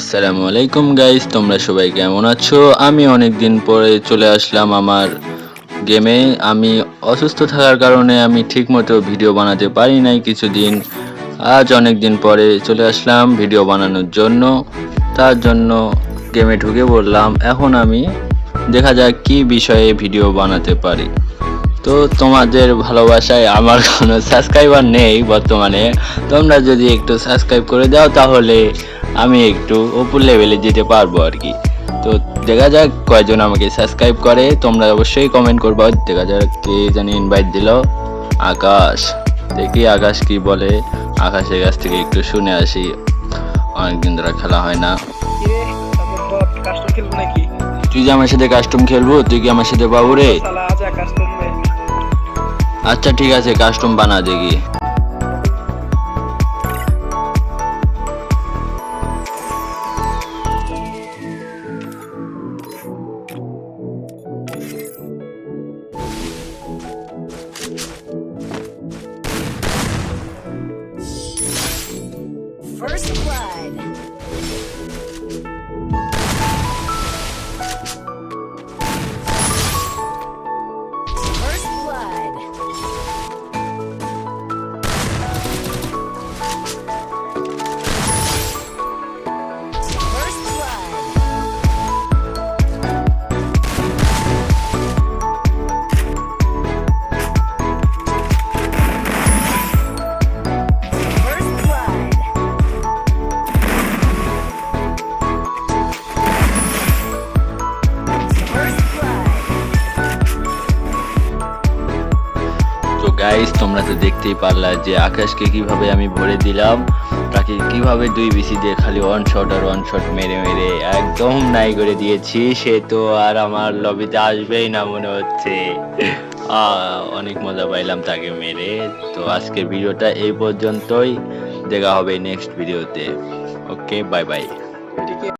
আসসালামু আলাইকুম গাইস তোমরা সবাই কেমন আছো? আমি অনেক দিন পরে চলে আসলাম আমার গেমে আমি অসুস্থ থাকার কারণে আমি ঠিকমতো ভিডিও বানাতে পারি নাই কিছুদিন। আজ অনেক দিন পরে চলে আসলাম ভিডিও বানানোর জন্য। তার জন্য গেমে ঢুকে পড়লাম। এখন আমি দেখা যাক কি বিষয়ে ভিডিও বানাতে পারি। তো তোমাদের ভালোবাসায় আমার কোনো সাবস্ক্রাইবার নেই বর্তমানে। তোমরা যদি একটু সাবস্ক্রাইব করে দাও তাহলে আমি একটু উপর লেভেলে যেতে পারব আর কি। তো দেখা যাক কয়জন আমাকে সাবস্ক্রাইব করে তোমরা অবশ্যই কমেন্ট করবা। দেখা যাক কে জানি ইনভাইট দিল। আকাশ দেখি আকাশ কি বলে। আকাশের কাছ থেকে একটু শুনে আসি। অনেকদিন ধরে খেলা হয় না। তুই যে আমার সাথে কাস্টম খেলব তুই কি আমার সাথে পাবো রে? আচ্ছা ঠিক আছে কাস্টম বানা দেখি। First গাইস তোমরা তো দেখতেই পারলা যে আকাশকে কীভাবে আমি ভরে দিলাম। তাকে কীভাবে দুই বিসি দিয়ে খালি ওয়ান শট আর ওয়ান শট মেরে মেরে একদম নাই করে দিয়েছি, সে তো আর আমার লবিতে আসবেই না মনে হচ্ছে। অনেক মজা পাইলাম তাকে মেরে। তো আজকের ভিডিওটা এই পর্যন্তই। দেখা হবে নেক্সট ভিডিওতে ওকে বাই বাই